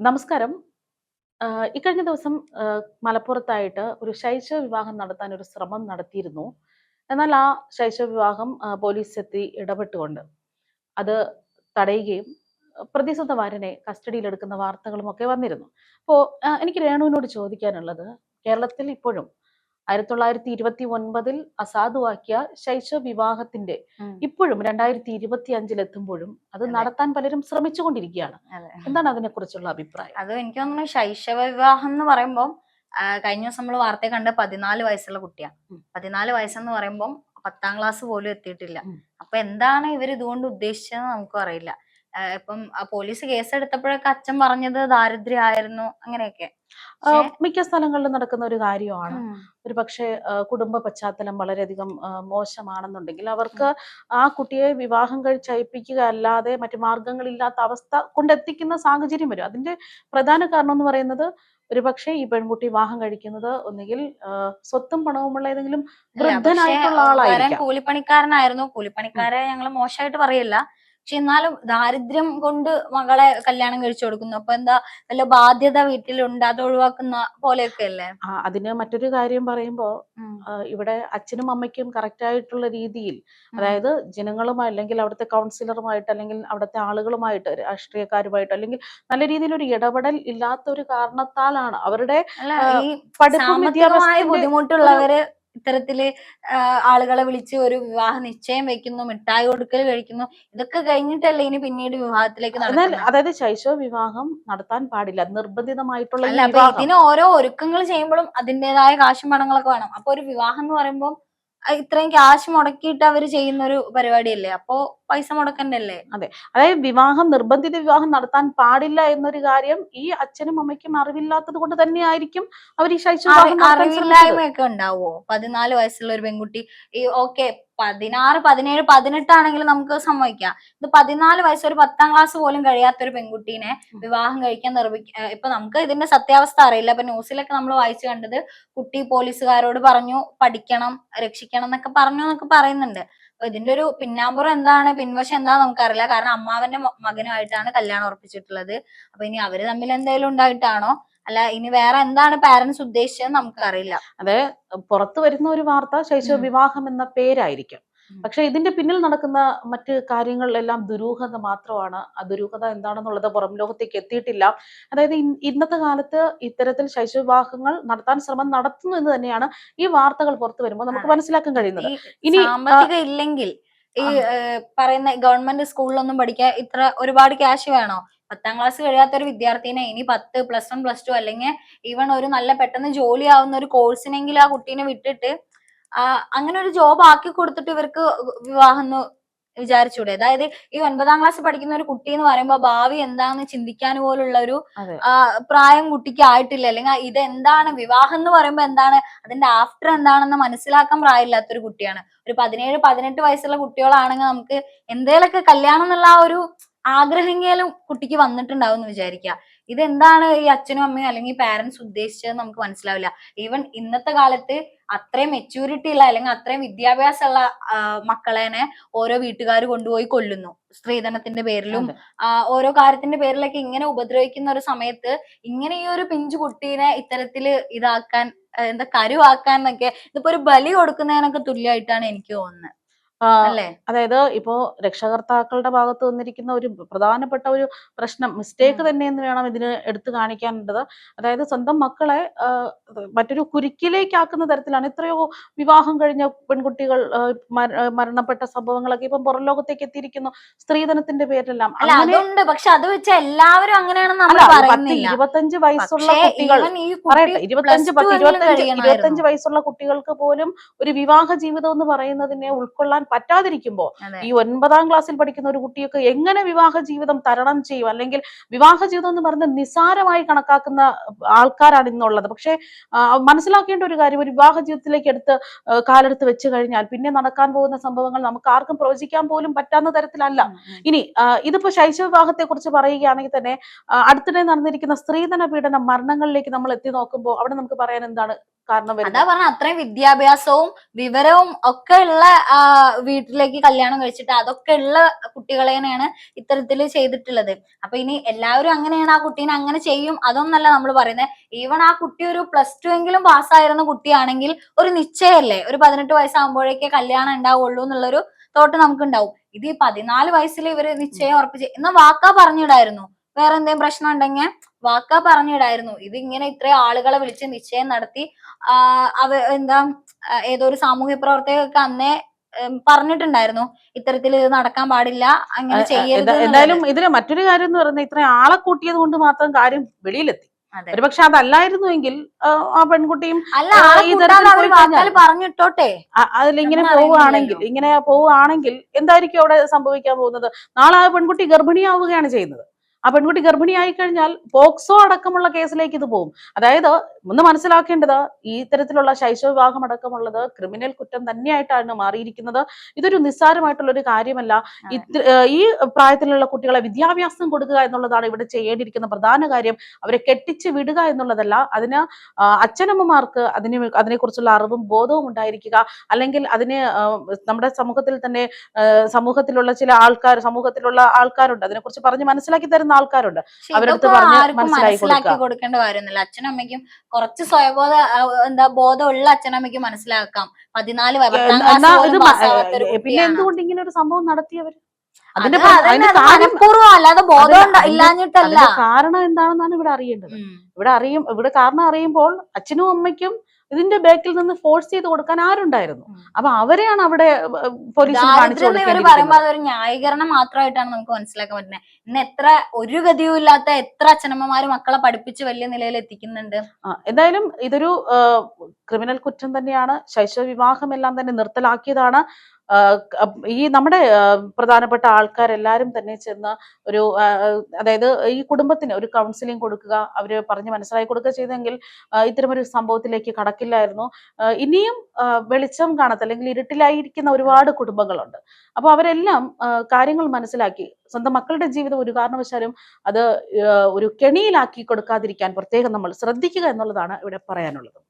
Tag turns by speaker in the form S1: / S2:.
S1: നമസ്കാരം. ഇക്കഴിഞ്ഞ ദിവസം മലപ്പുറത്തായിട്ട് ഒരു ശൈശവ വിവാഹം നടത്താൻ ഒരു ശ്രമം നടത്തിയിരുന്നു. എന്നാൽ ആ ശൈശവ വിവാഹം പോലീസ് എത്തി ഇടപെട്ടുകൊണ്ട് അത് തടയുകയും അഹ് പ്രതിസന്ധ വാരനെ വാർത്തകളും ഒക്കെ വന്നിരുന്നു. അപ്പോൾ എനിക്ക് രേണുവിനോട് ചോദിക്കാനുള്ളത് കേരളത്തിൽ ഇപ്പോഴും ആയിരത്തി തൊള്ളായിരത്തി ഇരുപത്തി ഒൻപതിൽ അസാധുവാക്കിയ ശൈശവ വിവാഹത്തിന്റെ ഇപ്പോഴും രണ്ടായിരത്തി ഇരുപത്തി അഞ്ചിലെത്തുമ്പോഴും അത്
S2: അതെ.
S1: നടത്താൻ പലരും ശ്രമിച്ചുകൊണ്ടിരിക്കുകയാണ്.
S2: എന്താണ്
S1: എന്താണ് അതിനെക്കുറിച്ചുള്ള അഭിപ്രായം?
S2: അത് എനിക്ക് തോന്നുന്നു ശൈശവ വിവാഹം എന്ന് പറയുമ്പോൾ കഴിഞ്ഞ ദിവസം നമ്മൾ വാർത്തയെ കണ്ട പതിനാല് വയസ്സുള്ള
S1: കുട്ടിയാണ്.
S2: പതിനാല് വയസ്സെന്ന് പറയുമ്പോൾ പത്താം ക്ലാസ് പോലും എത്തിയിട്ടില്ല. അപ്പൊ എന്താണ് ഇവർ ഇതുകൊണ്ട് ഉദ്ദേശിച്ചതെന്ന് നമുക്കും അറിയില്ല. ഇപ്പം പോലീസ് കേസ് എടുത്തപ്പോഴൊക്കെ അച്ഛൻ പറഞ്ഞത് ദാരിദ്ര്യമായിരുന്നു അങ്ങനെയൊക്കെ.
S1: മിക്ക സ്ഥലങ്ങളിലും നടക്കുന്ന ഒരു കാര്യമാണ്. ഒരു പക്ഷേ കുടുംബ പശ്ചാത്തലം വളരെയധികം മോശമാണെന്നുണ്ടെങ്കിൽ അവർക്ക് ആ കുട്ടിയെ വിവാഹം കഴിച്ചയപ്പിക്കുക അല്ലാതെ മറ്റു മാർഗങ്ങളില്ലാത്ത അവസ്ഥ കൊണ്ടെത്തിക്കുന്ന സാഹചര്യം വരും. അതിന്റെ പ്രധാന കാരണം എന്ന് പറയുന്നത് ഒരു പക്ഷേ ഈ പെൺകുട്ടി വിവാഹം കഴിക്കുന്നത് ഒന്നുകിൽ സ്വത്തും പണവുമുള്ള ഏതെങ്കിലും വൃദ്ധനായിട്ടുള്ള
S2: വരൻ കൂലിപ്പണിക്കാരനായിരുന്നു. കൂലിപ്പണിക്കാരെ ഞങ്ങൾ മോശമായിട്ട് പറയില്ല. പക്ഷെ എന്നാലും ദാരിദ്ര്യം കൊണ്ട് മകളെ കല്യാണം കഴിച്ചു കൊടുക്കുന്നു. അപ്പൊ എന്താ വല്ല ബാധ്യത വീട്ടിലുണ്ട് അത് ഒഴിവാക്കുന്ന പോലെയൊക്കെ അല്ലേ?
S1: അതിന് മറ്റൊരു കാര്യം
S2: പറയുമ്പോ
S1: ഇവിടെ അച്ഛനും അമ്മയ്ക്കും കറക്റ്റ് ആയിട്ടുള്ള രീതിയിൽ അതായത് ജനങ്ങളുമായി അല്ലെങ്കിൽ അവിടുത്തെ കൗൺസിലറുമായിട്ട് അല്ലെങ്കിൽ അവിടുത്തെ ആളുകളുമായിട്ട് രാഷ്ട്രീയക്കാരുമായിട്ട് അല്ലെങ്കിൽ നല്ല രീതിയിൽ ഒരു ഇടപെടൽ ഇല്ലാത്ത ഒരു കാരണത്താലാണ് അവരുടെ പഠിപ്പും
S2: ബുദ്ധിമുട്ടുള്ളവര് ഇത്തരത്തിൽ ആളുകളെ വിളിച്ച് ഒരു വിവാഹ നിശ്ചയം വെക്കുന്നു മിഠായി കൊടുക്കൽ കഴിക്കുന്നു ഇതൊക്കെ കഴിഞ്ഞിട്ടല്ലേ ഇനി പിന്നീട് വിവാഹത്തിലേക്ക്
S1: അതായത് ശൈശവ വിവാഹം നടത്താൻ പാടില്ല. നിർബന്ധിതമായിട്ടുള്ള
S2: ഇതിന് ഓരോ ഒരുക്കങ്ങൾ ചെയ്യുമ്പോഴും അതിന്റേതായ കാശും പണങ്ങളൊക്കെ വേണം. അപ്പൊ ഒരു വിവാഹം എന്ന് പറയുമ്പോൾ ഇത്രയും ക്യാഷ് മുടക്കിയിട്ട് അവർ ചെയ്യുന്ന ഒരു പരിപാടിയല്ലേ? അപ്പൊ പൈസ മുടക്കണ്ടല്ലേ അതെ.
S1: അതായത് വിവാഹം നിർബന്ധിത വിവാഹം നടത്താൻ പാടില്ല എന്നൊരു കാര്യം ഈ അച്ഛനും അമ്മയ്ക്കും അറിവില്ലാത്തത് കൊണ്ട് തന്നെയായിരിക്കും അവർ ഈ.
S2: അറിവില്ലായ്മയൊക്കെ ഉണ്ടാവോ? പതിനാല് വയസ്സുള്ള ഒരു പെൺകുട്ടി ഈ ഓക്കെ പതിനാറ് പതിനേഴ് പതിനെട്ടാണെങ്കിൽ നമുക്ക് സമ്മതിക്കാം. ഇത് പതിനാല് വയസ്സ് ഒരു പത്താം ക്ലാസ് പോലും കഴിയാത്ത ഒരു പെൺകുട്ടീനെ വിവാഹം കഴിക്കാൻ നിർമ്മിക്ക ഇപ്പൊ നമുക്ക് ഇതിന്റെ സത്യാവസ്ഥ അറിയില്ല. ഇപ്പൊ ന്യൂസിലൊക്കെ നമ്മൾ വായിച്ചു കണ്ടത് കുട്ടി പോലീസുകാരോട് പറഞ്ഞു പഠിക്കണം രക്ഷിക്കണം എന്നൊക്കെ പറഞ്ഞു എന്നൊക്കെ പറയുന്നുണ്ട്. അപ്പൊ ഇതിന്റെ ഒരു പിന്നാമ്പുറം എന്താണ്? പിൻവശം എന്താന്ന് നമുക്കറിയില്ല. കാരണം അമ്മാവന്റെ മകനുമായിട്ടാണ് കല്യാണം ഉറപ്പിച്ചിട്ടുള്ളത്. അപ്പൊ ഇനി അവർ തമ്മിൽ എന്തെങ്കിലും ഉണ്ടായിട്ടാണോ? അല്ല ഇനി വേറെ എന്താണ് പാരന്റ്സ് ഉദ്ദേശിച്ചത് നമുക്കറിയില്ല.
S1: അതെ പുറത്തു വരുന്ന ഒരു വാർത്ത ശൈശവ വിവാഹം എന്ന പേരായിരിക്കും. പക്ഷെ ഇതിന്റെ പിന്നിൽ നടക്കുന്ന മറ്റ് കാര്യങ്ങളിലെല്ലാം ദുരൂഹത മാത്രമാണ്. ആ ദുരൂഹത എന്താണെന്നുള്ളത് പുറം ലോകത്തേക്ക് എത്തിയിട്ടില്ല. അതായത് ഇന്നത്തെ കാലത്ത് ഇത്തരത്തിൽ ശൈശവ വിവാഹങ്ങൾ നടത്താൻ ശ്രമം നടത്തുന്നു എന്ന് തന്നെയാണ് ഈ വാർത്തകൾ പുറത്തു വരുമ്പോൾ നമുക്ക് മനസ്സിലാക്കാൻ കഴിയുന്നത്. ഇനി
S2: ഇല്ലെങ്കിൽ ഈ പറയുന്ന ഗവൺമെന്റ് സ്കൂളിലൊന്നും പഠിക്കാൻ ഇത്ര ഒരുപാട് ക്യാഷ് വേണോ? പത്താം ക്ലാസ് കഴിയാത്ത ഒരു വിദ്യാർത്ഥിനെ ഇനി പത്ത് പ്ലസ് വൺ പ്ലസ് ടു അല്ലെങ്കിൽ ഈവൺ ഒരു നല്ല പെട്ടെന്ന് ജോലി ആവുന്ന ഒരു കോഴ്സിനെങ്കിലും ആ കുട്ടീനെ വിട്ടിട്ട് അങ്ങനെ ഒരു ജോബ് ആക്കി കൊടുത്തിട്ട് ഇവർക്ക് വിവാഹം എന്ന് വിചാരിച്ചൂടെ? അതായത് ഈ ഒൻപതാം ക്ലാസ് പഠിക്കുന്ന ഒരു കുട്ടി എന്ന് പറയുമ്പോൾ ഭാവി എന്താന്ന് ചിന്തിക്കാൻ പോലുള്ള ഒരു പ്രായം കുട്ടിക്ക് ആയിട്ടില്ല അല്ലെങ്കിൽ ഇത് എന്താണ് വിവാഹം എന്ന് പറയുമ്പോൾ എന്താണ്? അതിന്റെ ആഫ്റ്റർ എന്താണെന്ന് മനസ്സിലാക്കാൻ പ്രായമില്ലാത്ത ഒരു കുട്ടിയാണ്. ഒരു പതിനേഴ് പതിനെട്ട് വയസ്സുള്ള കുട്ടികളാണെങ്കിൽ നമുക്ക് എന്തേലൊക്കെ കല്യാണം എന്നുള്ള ആ ഒരു ആഗ്രഹമെങ്കിലും കുട്ടിക്ക് വന്നിട്ടുണ്ടാവും എന്ന് വിചാരിക്കുക. ഇതെന്താണ് ഈ അച്ഛനും അമ്മയും അല്ലെങ്കിൽ പാരന്റ്സ് ഉദ്ദേശിച്ചത് നമുക്ക് മനസ്സിലാവില്ല. ഈവൻ ഇന്നത്തെ കാലത്ത് അത്രയും മെച്യൂരിറ്റി ഉള്ള അല്ലെങ്കിൽ അത്രയും വിദ്യാഭ്യാസമുള്ള മക്കളേനെ ഓരോ വീട്ടുകാർ കൊണ്ടുപോയി കൊല്ലുന്നു. സ്ത്രീധനത്തിന്റെ പേരിലും ഓരോ കാര്യത്തിന്റെ പേരിലൊക്കെ ഇങ്ങനെ ഉപദ്രവിക്കുന്ന ഒരു സമയത്ത് ഇങ്ങനെ ഈ ഒരു പിഞ്ചു കുട്ടീനെ ഇത്തരത്തിൽ ഇതാക്കാൻ എന്താ കരുവാക്കാൻ എന്നൊക്കെ ഇതിപ്പോ ഒരു ബലി കൊടുക്കുന്നതിനൊക്കെ തുല്യമായിട്ടാണ് എനിക്ക് തോന്നുന്നത്.
S1: ആ,
S2: അല്ലേ?
S1: അതായത് ഇപ്പോ രക്ഷകർത്താക്കളുടെ ഭാഗത്ത് വന്നിരിക്കുന്ന ഒരു പ്രധാനപ്പെട്ട ഒരു പ്രശ്നം മിസ്റ്റേക്ക്
S2: ഉം.
S1: തന്നെ എന്ന് വേണം ഇതിന് എടുത്തു കാണിക്കാനുള്ളത്. അതായത് സ്വന്തം മക്കളെ ആ, മറ്റൊരു കുരുക്കിലേക്കാക്കുന്ന തരത്തിലാണ്. എത്രയോ വിവാഹം കഴിഞ്ഞ പെൺകുട്ടികൾ ആ, മര- ആ, മരണപ്പെട്ട സംഭവങ്ങളൊക്കെ ഇപ്പം പുറം ലോകത്തേക്ക് എത്തിയിരിക്കുന്നു. സ്ത്രീധനത്തിന്റെ പേരിലെല്ലാം.
S2: അല്ല
S1: അങ്ങനെ
S2: അതുണ്ട്. പക്ഷെ അത് വെച്ച എല്ലാവരും അങ്ങനെയാണെന്ന്
S1: അല്ല
S2: നമ്മൾ
S1: ഒരു പത്ത്
S2: പറയുന്നില്ല.
S1: ഇരുപത്തഞ്ച് വയസ്സുള്ള
S2: പക്ഷേ
S1: കുട്ടികൾ
S2: ഈവൻ ഈ
S1: പറയട്ടെ
S2: കുട്ടി
S1: ഇരുപത്തഞ്ച്
S2: plus
S1: പത്ത്
S2: എങ്കിലും
S1: ഇരുപത്തഞ്ച്
S2: കഴിയണമായിരുന്നു.
S1: ഇരുപത്തഞ്ച് വയസ്സുള്ള കുട്ടികൾക്ക് പോലും ഒരു വിവാഹ ജീവിതം എന്ന് പറയുന്നതിനെ ഉൾക്കൊള്ളാൻ പറ്റാതിരിക്കുമ്പോൾ
S2: പറ്റാതിരിക്കുമ്പോ
S1: ഈ ഒൻപതാം ക്ലാസ്സിൽ പഠിക്കുന്ന ഒരു കുട്ടിയൊക്കെ എങ്ങനെ വിവാഹ ജീവിതം തരണം ചെയ്യും? അല്ലെങ്കിൽ വിവാഹ ജീവിതം എന്ന് പറയുന്നത് നിസാരമായി കണക്കാക്കുന്ന ആൾക്കാരാണ് ഇന്നുള്ളത്. പക്ഷേ മനസ്സിലാക്കേണ്ട ഒരു കാര്യം ഒരു വിവാഹ ജീവിതത്തിലേക്ക് എടുത്ത് കാലെടുത്ത് വെച്ച് കഴിഞ്ഞാൽ പിന്നെ നടക്കാൻ പോകുന്ന സംഭവങ്ങൾ നമുക്ക് ആർക്കും പ്രവചിക്കാൻ പോലും പറ്റാവുന്ന തരത്തിലല്ല. ഇനി ഇതിപ്പോ ശൈശവ വിവാഹത്തെ കുറിച്ച് പറയുകയാണെങ്കിൽ തന്നെ അടുത്തിടെ നടന്നിരിക്കുന്ന സ്ത്രീധന പീഡന മരണങ്ങളിലേക്ക് നമ്മൾ എത്തി നോക്കുമ്പോൾ അവിടെ നമുക്ക് പറയാൻ എന്താണ് കാരണം
S2: അതാ പറഞ്ഞ അത്രയും വിദ്യാഭ്യാസവും വിവരവും ഒക്കെ ഉള്ള വീട്ടിലേക്ക് കല്യാണം കഴിച്ചിട്ട് അതൊക്കെ ഉള്ള കുട്ടികളെയാണ് ഇത്തരത്തിൽ ചെയ്തിട്ടുള്ളത്. അപ്പൊ ഇനി എല്ലാവരും അങ്ങനെയാണ് ആ കുട്ടീനെ അങ്ങനെ ചെയ്യും അതൊന്നല്ല നമ്മൾ പറയുന്നത് ഈവൻ ആ കുട്ടി ഒരു പ്ലസ് ടു എങ്കിലും പാസ്സായിരുന്ന കുട്ടിയാണെങ്കിൽ ഒരു നിശ്ചയല്ലേ? ഒരു പതിനെട്ട് വയസ്സാകുമ്പോഴേക്കേ കല്യാണം ഉണ്ടാവുള്ളൂ എന്നുള്ളൊരു തോട്ട് നമുക്ക് ഉണ്ടാവും ഇത് ഈ പതിനാല് വയസ്സിൽ ഇവർ നിശ്ചയം ഉറപ്പിച്ച് എന്നാ വാക്കാ പറഞ്ഞിടായിരുന്നു. വേറെ എന്തെങ്കിലും പ്രശ്നം ഉണ്ടെങ്കിൽ വാക്ക പറഞ്ഞിടായിരുന്നു. ഇത് ഇങ്ങനെ ഇത്രയും ആളുകളെ വിളിച്ച് നിശ്ചയം നടത്തി അവ എന്താ ഏതൊരു ഏതോ ഒരു സാമൂഹ്യ പ്രവർത്തകർക്ക് അന്നേ പറഞ്ഞിട്ടുണ്ടായിരുന്നു. ഇത്തരത്തിൽ ഇത് നടക്കാൻ പാടില്ല അങ്ങനെ ചെയ്യരുത്
S1: എന്തായാലും ഇതിന് മറ്റൊരു കാര്യം എന്ന് പറയുന്നത് ഇത്രയും ആളെ കൂട്ടിയത് കൊണ്ട് മാത്രം കാര്യം വെളിയിലെത്തി.
S2: അതെ.
S1: ഒരുപക്ഷെ അതല്ലായിരുന്നു എങ്കിൽ ആ പെൺകുട്ടിയും
S2: പറഞ്ഞിട്ടോട്ടെ?
S1: അതിലിങ്ങനെ പോവുകയാണെങ്കിൽ ഇങ്ങനെ പോവുകയാണെങ്കിൽ എന്തായിരിക്കും അവിടെ സംഭവിക്കാൻ പോകുന്നത്? നാളെ ആ പെൺകുട്ടി ഗർഭിണിയാവുകയാണ് ചെയ്യുന്നത്. ആ പെൺകുട്ടി ഗർഭിണിയായി കഴിഞ്ഞാൽ പോക്സോ അടക്കമുള്ള കേസിലേക്ക് ഇത് പോകും. അതായത് ഒന്ന് മനസ്സിലാക്കേണ്ടത് ഈ തരത്തിലുള്ള ശൈശവ വിവാഹം അടക്കമുള്ളത് ക്രിമിനൽ കുറ്റം തന്നെയായിട്ടാണ് മാറിയിരിക്കുന്നത്. ഇതൊരു നിസ്സാരമായിട്ടുള്ള ഒരു കാര്യമല്ല ഇത്ര ഈ പ്രായത്തിലുള്ള കുട്ടികളെ വിദ്യാഭ്യാസം കൊടുക്കുക എന്നുള്ളതാണ് ഇവിടെ ചെയ്യേണ്ടിയിരിക്കുന്ന പ്രധാന കാര്യം. അവരെ കെട്ടിച്ച് വിടുക എന്നുള്ളതല്ല. അതിന് അച്ഛനമ്മമാർക്ക് അതിനെ അതിനെക്കുറിച്ചുള്ള അറിവും ബോധവും ഉണ്ടായിരിക്കുക. അല്ലെങ്കിൽ അതിന് നമ്മുടെ സമൂഹത്തിൽ തന്നെ സമൂഹത്തിലുള്ള ചില ആൾക്കാർ സമൂഹത്തിലുള്ള ആൾക്കാരുണ്ട്. അതിനെക്കുറിച്ച് പറഞ്ഞ് മനസ്സിലാക്കി തരുന്ന ആൾക്കാരുണ്ട്. അവരടുത്ത് പറഞ്ഞ് മനസ്സിലാക്കി.
S2: കൊടുക്കേണ്ട കാര്യമൊന്നുമില്ല. അച്ഛനും അമ്മയ്ക്കും കുറച്ച് സ്വയബോധ എന്താ ബോധമുള്ള അച്ഛനമ്മയ്ക്ക് മനസ്സിലാക്കാം. പതിനാല്
S1: പിന്നെ. എന്തുകൊണ്ട് ഇങ്ങനെ ഒരു സംഭവം നടത്തിയവർ അതിന്റെ
S2: അല്ലാതെ ബോധം ഇല്ലാഞ്ഞിട്ടല്ല.
S1: കാരണം എന്താണെന്നാണ് ഇവിടെ അറിയേണ്ടത്. ഇവിടെ അറിയും ഇവിടെ കാരണം അറിയുമ്പോൾ അച്ഛനും അമ്മയ്ക്കും ഇതിന്റെ ബാക്കിൽ നിന്ന് ഫോഴ്സ് ചെയ്ത് കൊടുക്കാൻ ആരുണ്ടായിരുന്നു. അപ്പൊ അവരെയാണ് അവിടെ
S2: ന്യായീകരണം മാത്രമായിട്ടാണ് നമുക്ക് മനസ്സിലാക്കാൻ പറ്റുന്നത്. ഇന്ന് എത്ര ഒരു ഗതിയും ഇല്ലാത്ത എത്ര അച്ഛനമ്മമാര് മക്കളെ പഠിപ്പിച്ച് വലിയ നിലയിൽ എത്തിക്കുന്നുണ്ട്.
S1: എന്തായാലും ഇതൊരു ക്രിമിനൽ കുറ്റം തന്നെയാണ്. ശൈശവ വിവാഹം എല്ലാം തന്നെ നിർത്തലാക്കിയതാണ്. ഈ നമ്മുടെ പ്രധാനപ്പെട്ട ആൾക്കാരെല്ലാരും തന്നെ ചെന്ന് ഒരു അതായത് ഈ കുടുംബത്തിന് ഒരു കൗൺസിലിംഗ് കൊടുക്കുക അവർ പറഞ്ഞ് മനസ്സിലാക്കി കൊടുക്കുക ചെയ്തെങ്കിൽ ഇത്തരമൊരു സംഭവത്തിലേക്ക് കടക്കില്ലായിരുന്നു. ഇനിയും വെളിച്ചം കാണത്ത അല്ലെങ്കിൽ ഇരുട്ടിലായിരിക്കുന്ന ഒരുപാട് കുടുംബങ്ങളുണ്ട്. അപ്പോൾ അവരെല്ലാം കാര്യങ്ങൾ മനസ്സിലാക്കി സ്വന്തം മക്കളുടെ ജീവിതം ഒരു കാരണവശാലും അത് ഒരു കെണിയിലാക്കി കൊടുക്കാതിരിക്കാൻ പ്രത്യേകം നമ്മൾ ശ്രദ്ധിക്കുക എന്നുള്ളതാണ് ഇവിടെ പറയാനുള്ളത്.